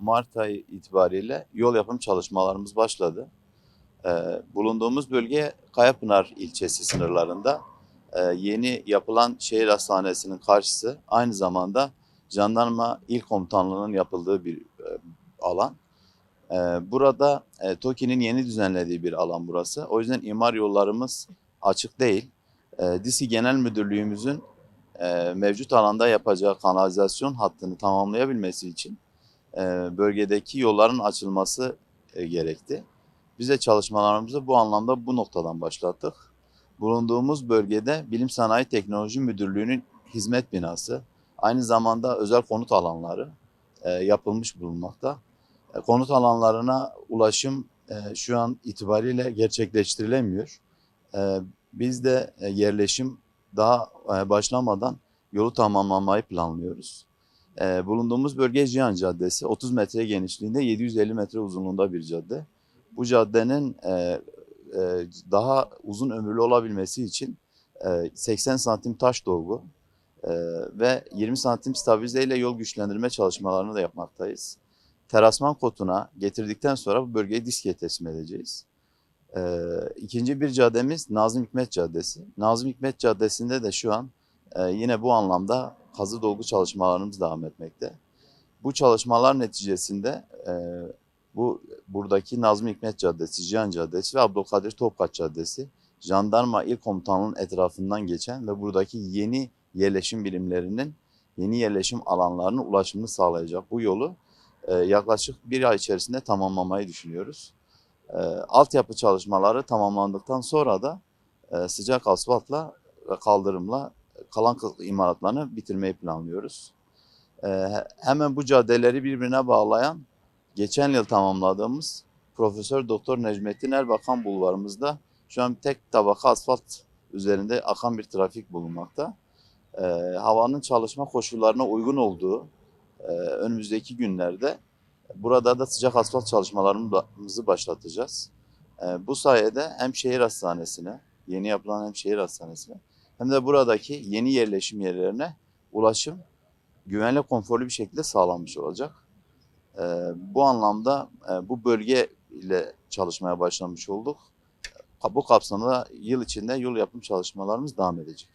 Mart ayı itibariyle yol yapım çalışmalarımız başladı. E, bulunduğumuz bölge Kayapınar ilçesi sınırlarında e, yeni yapılan şehir hastanesinin karşısı aynı zamanda jandarma il komutanlığının yapıldığı bir e, alan. E, burada e, TOKİ'nin yeni düzenlediği bir alan burası. O yüzden imar yollarımız açık değil. E, DİSİ Genel Müdürlüğümüzün e, mevcut alanda yapacağı kanalizasyon hattını tamamlayabilmesi için bölgedeki yolların açılması e, gerekti. Biz de çalışmalarımızı bu anlamda bu noktadan başlattık. Bulunduğumuz bölgede Bilim Sanayi Teknoloji Müdürlüğü'nün hizmet binası, aynı zamanda özel konut alanları e, yapılmış bulunmakta. E, konut alanlarına ulaşım e, şu an itibariyle gerçekleştirilemiyor. E, biz de e, yerleşim daha e, başlamadan yolu tamamlamayı planlıyoruz. E, bulunduğumuz bölge Cihan Caddesi, 30 metre genişliğinde, 750 metre uzunluğunda bir cadde. Bu caddenin e, e, daha uzun ömürlü olabilmesi için e, 80 santim taş dolgu e, ve 20 santim stabilize ile yol güçlendirme çalışmalarını da yapmaktayız. Terasman kotuna getirdikten sonra bu bölgeyi diske teslim edeceğiz. Ee, ikinci bir caddemiz Nazım Hikmet Caddesi. Nazım Hikmet Caddesi'nde de şu an e, yine bu anlamda kazı dolgu çalışmalarımız devam etmekte. Bu çalışmalar neticesinde e, bu buradaki Nazım Hikmet Caddesi, Cihan Caddesi ve Abdülkadir Topkaç Caddesi jandarma il komutanlığının etrafından geçen ve buradaki yeni yerleşim birimlerinin yeni yerleşim alanlarının ulaşımını sağlayacak bu yolu e, yaklaşık bir ay içerisinde tamamlamayı düşünüyoruz. E, altyapı çalışmaları tamamlandıktan sonra da e, sıcak asfaltla ve kaldırımla kalan imalatlarını bitirmeyi planlıyoruz. E, hemen bu caddeleri birbirine bağlayan geçen yıl tamamladığımız Profesör Doktor Necmettin Erbakan bulvarımızda şu an tek tabaka asfalt üzerinde akan bir trafik bulunmakta. E, havanın çalışma koşullarına uygun olduğu e, önümüzdeki günlerde burada da sıcak asfalt çalışmalarımızı başlatacağız. E, bu sayede hem şehir hastanesine, yeni yapılan hem şehir hastanesine hem de buradaki yeni yerleşim yerlerine ulaşım güvenli, konforlu bir şekilde sağlanmış olacak. E, bu anlamda e, bu bölge ile çalışmaya başlamış olduk. Bu kapsamda yıl içinde yol yapım çalışmalarımız devam edecek.